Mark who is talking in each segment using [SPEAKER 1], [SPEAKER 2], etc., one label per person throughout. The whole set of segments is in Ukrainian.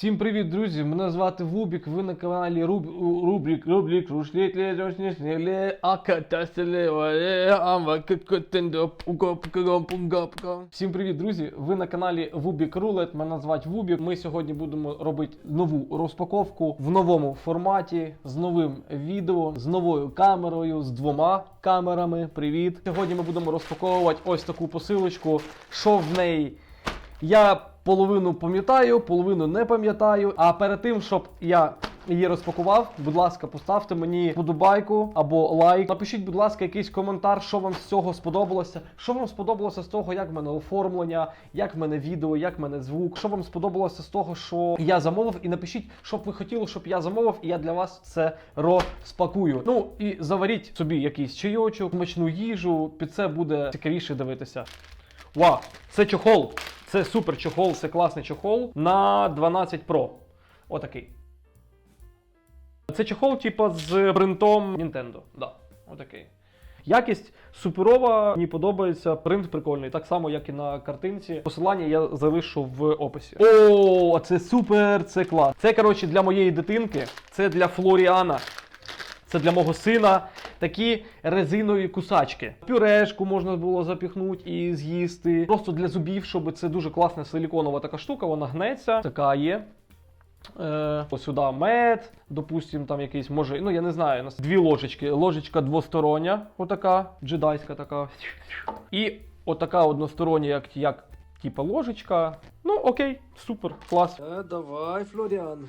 [SPEAKER 1] Всім привіт, друзі! Мене звати Вубік. Ви на каналі Руб... у- Рубрик, Пуга. Всім привіт, друзі! Ви на каналі Вубік Рулет. Мене звати Вубік. Ми сьогодні будемо робити нову розпаковку в новому форматі з новим відео, з новою камерою, з двома камерами. Привіт! Сьогодні ми будемо розпаковувати ось таку посилочку. Що в неї? Я половину пам'ятаю, половину не пам'ятаю. А перед тим, щоб я її розпакував, будь ласка, поставте мені подобайку або лайк. Напишіть, будь ласка, якийсь коментар, що вам з цього сподобалося. Що вам сподобалося з того, як в мене оформлення, як в мене відео, як в мене звук. Що вам сподобалося з того, що я замовив, і напишіть, що б ви хотіли, щоб я замовив, і я для вас це розпакую. Ну і заваріть собі якийсь чайочок, смачну їжу. Під це буде цікавіше дивитися. Вау, це чохол. Це супер чохол, це класний чохол на 12 Pro. Отакий. Це чохол, типу, з принтом Nintendo. Да, отакий. Якість суперова, мені подобається, принт прикольний, так само, як і на картинці. Посилання я залишу в описі. О, це супер, це клас. Це, коротше, для моєї дитинки, це для Флоріана. Це для мого сина такі резинові кусачки. Пюрешку можна було запіхнути і з'їсти. Просто для зубів, щоб це дуже класна силіконова така штука, вона гнеться. Така є. Е, ось сюди мед, допустим, там якийсь, може, ну я не знаю, нас дві ложечки. Ложечка двостороння, отака, джедайська така. І отака одностороння, як, як типа ложечка. Ну, окей, супер, клас.
[SPEAKER 2] Е, давай, Флоріан.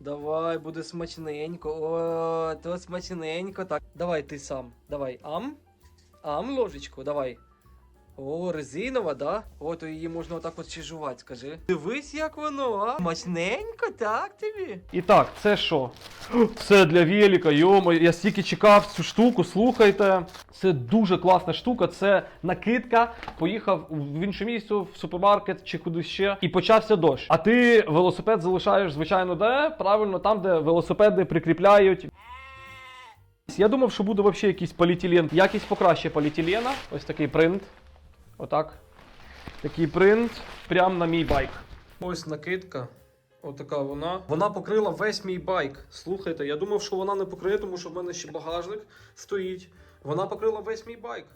[SPEAKER 2] Давай, буде смачненько. О, то смачненько. Так, давай ти сам. Давай. Ам. Ам ложечку, давай. О, резинова, да? О, то її можна отак от ще скажи. Дивись, як воно, а? Смачненько, так тобі?
[SPEAKER 1] І так, це що? Це для велика, йомо, я стільки чекав цю штуку, слухайте. Це дуже класна штука, це накидка. Поїхав в інше місце, в супермаркет чи кудись ще, і почався дощ. А ти велосипед залишаєш, звичайно, де? Правильно, там, де велосипеди прикріпляють. Я думав, що буде взагалі якийсь поліетилен. Якість покраще поліетилена. Ось такий принт. Отак. Такий принт. Прямо на мій байк. Ось накидка. Отака вона. Вона покрила весь мій байк. Слухайте, я думав, що вона не покриє, тому що в мене ще багажник стоїть. Вона покрила весь мій байк.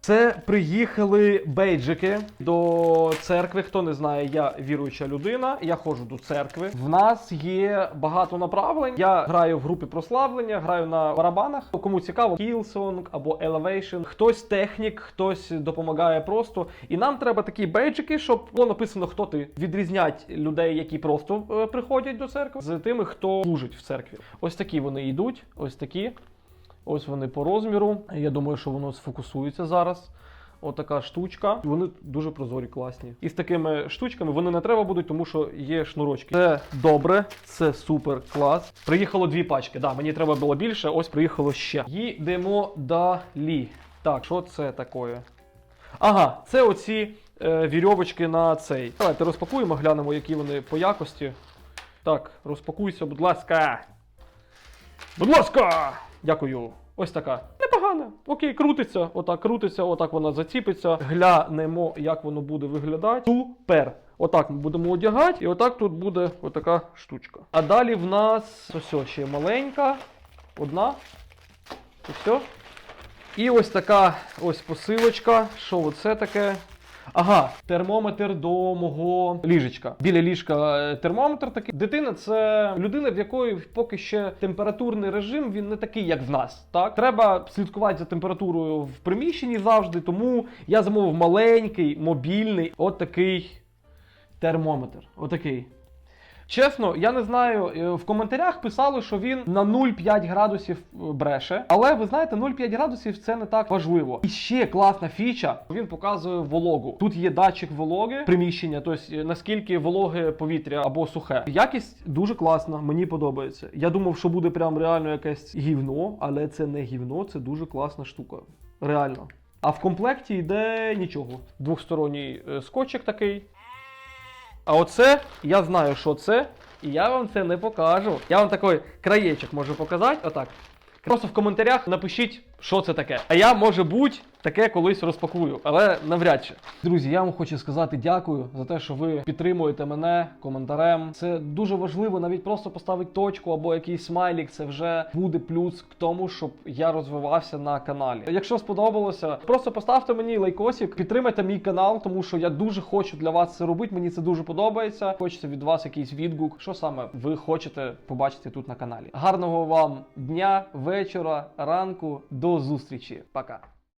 [SPEAKER 1] Це приїхали бейджики до церкви. Хто не знає, я віруюча людина. Я ходжу до церкви. В нас є багато направлень. Я граю в групі прославлення, граю на барабанах. Кому цікаво, Hillsong або Elevation. Хтось технік, хтось допомагає просто. І нам треба такі бейджики, щоб було написано, хто ти. Відрізнять людей, які просто е, приходять до церкви, з тими, хто служить в церкві. Ось такі вони йдуть. Ось такі. Ось вони по розміру. Я думаю, що воно сфокусується зараз. Отака штучка. Вони дуже прозорі, класні. І з такими штучками вони не треба будуть, тому що є шнурочки. Це добре, це супер клас. Приїхало дві пачки. Да, мені треба було більше, ось приїхало ще. Їдемо далі. Так, що це таке? Ага, це оці е, вірьовочки на цей. Давайте розпакуємо, глянемо, які вони по якості. Так, розпакуйся, будь ласка. Будь ласка! Дякую. Ось така. Непогана. Окей, крутиться. Отак крутиться, отак вона заціпиться. Глянемо, як воно буде виглядати. Супер. Отак ми будемо одягати, і отак тут буде отака штучка. А далі в нас ось ось ще маленька. Одна. І. І ось така ось посилочка. Що оце таке? Ага, термометр до мого ліжечка. Біля ліжка е, термометр такий. Дитина це людина, в якої поки ще температурний режим він не такий, як в нас. Так треба слідкувати за температурою в приміщенні завжди. Тому я замовив маленький, мобільний, от такий термометр. Отакий. Чесно, я не знаю. е, В коментарях писали, що він на 0,5 градусів е, бреше. Але ви знаєте, 0,5 градусів це не так важливо. І ще класна фіча. Він показує вологу. Тут є датчик вологи приміщення, тобто наскільки вологе повітря або сухе. Якість дуже класна, мені подобається. Я думав, що буде прям реально якесь гівно, але це не гівно, це дуже класна штука. Реально. А в комплекті йде нічого. Двохсторонній скотчик такий. А оце я знаю, що це, і я вам це не покажу. Я вам такий краєчок можу показати. Отак. Просто в коментарях напишіть, що це таке. А я, може бути, таке колись розпакую, але навряд чи. Друзі, я вам хочу сказати дякую за те, що ви підтримуєте мене коментарем. Це дуже важливо, навіть просто поставити точку або якийсь смайлік. Це вже буде плюс к тому, щоб я розвивався на каналі. Якщо сподобалося, просто поставте мені лайкосик, підтримайте мій канал, тому що я дуже хочу для вас це робити. Мені це дуже подобається. Хочеться від вас якийсь відгук. Що саме ви хочете побачити тут на каналі? Гарного вам дня, вечора, ранку. До зустрічі. Пока.